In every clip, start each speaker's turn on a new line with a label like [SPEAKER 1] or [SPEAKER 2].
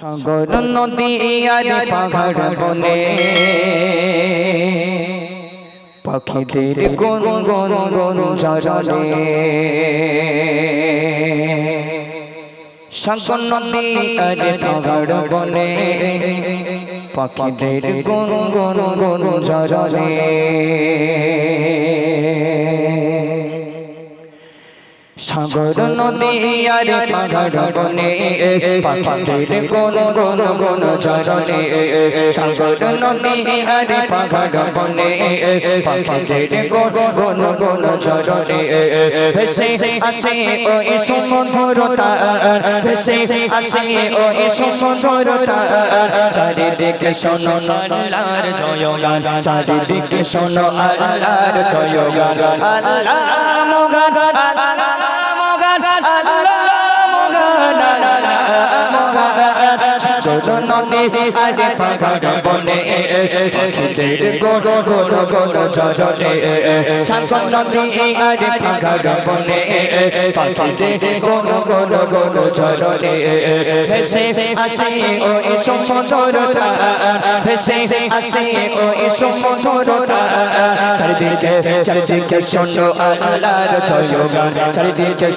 [SPEAKER 1] সাগর নদী আর পাহাড় বনে। পাখিদের গুন গুন গুন চরণে সাগর নদী আর পাহাড় বনে। পাখিদের গুন গুন গুন চরণে সাগর নদী আর পাহাড় বনে পাখিদের কোন কোন কোন চরণে সাগর নদী আর পাহাড় বনে পাখিদের কোন কোন কোন চরণে ভেসে আসে ওই সমুদ্রতা ভেসে আসে ওই সমুদ্রতা চারিদিকে শোনো আল্লাহর জয়গান, চারিদিকে শোনো আল্লাহর জয়গান। আল্লাহ মোগান নদী আরে পাহাড় বনে পাখিদের গোড় গোড় গোড় চরণে সাগর নদী আরে পাহাড় বনে পাখিদের গোড় গোড় গোড় চরণে ভেসে আসে আসে ওই সমুদ্রটা চারিদিকে চারিদিকে চারিদিকে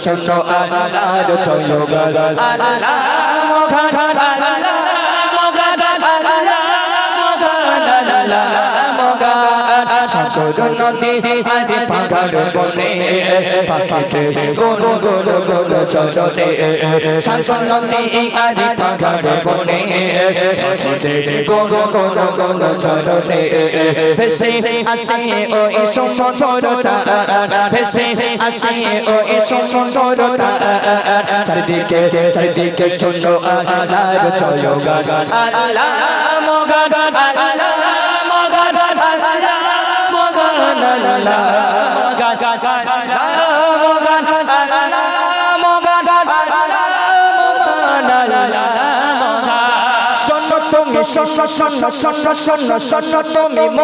[SPEAKER 1] সাগর নদী চারিদিকে চারিদিকে শোনো আল্লাহর জয়গান আল্লাহ মোগান আল্লাহ।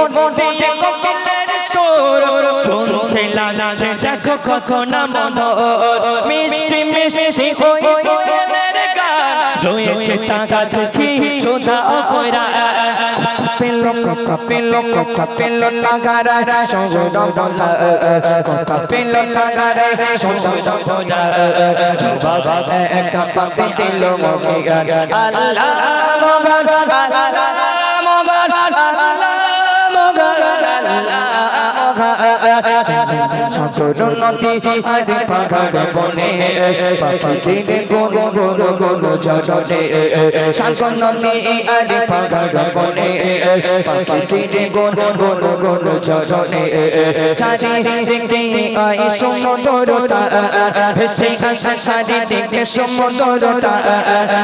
[SPEAKER 1] মন দেখো কখন মন মিষ্টি মিষ্টি গান রয়েছে চাঁদা দেখি সোজা অফরা কপিল কপিল কপিল নাগারা সগর বলা কপিল নাগারা সগর বলা জবাব একটা পাপি দিল মগে আল্লাহ মগন আল্লাহ মগন সাগর নদী আরে পাহাড় বনে পাখিদের গোল গোল গোল চরণে সাগর নদী আরে পাহাড় বনে পাখিদের গোল গোল গোল চরণে চারিদিকে আই সমুদ্রতা ভেসে আসে চারিদিকে সমুদ্রতা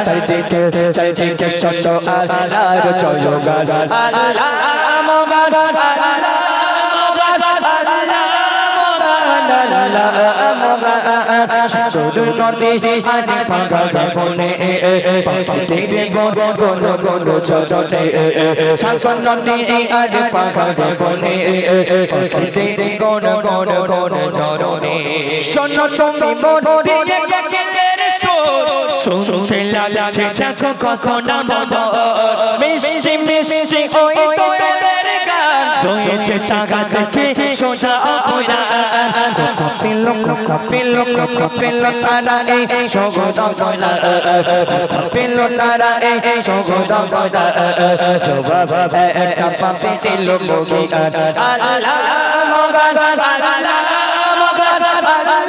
[SPEAKER 1] চারিদিকে চারিদিকে শত আল্লাহর জয়গান আল্লাহ মোগান আল্লাহ সাগর নদী আরে পাহাড় বনে পাখিদের গোল গোল গোল চরণে সাগর নদী আরে পাহাড় বনে পাখিদের গোল গোল গোল চরণে শোনো তুমি মন দিয়ে গেলের সুর শুনতে লাগছে দেখো কখন মন মিষ্টি মিষ্টি ওই রয়েছে টাকা দেখে সোনা অপরা কপিল কপিল কপিল তারা এই সগদ বলা কপিল তারা এই সগদ বলা জবাব একটা পাপি দিল মোগি আল্লাহ মগান আল্লাহ মগান আল্লাহ সাগর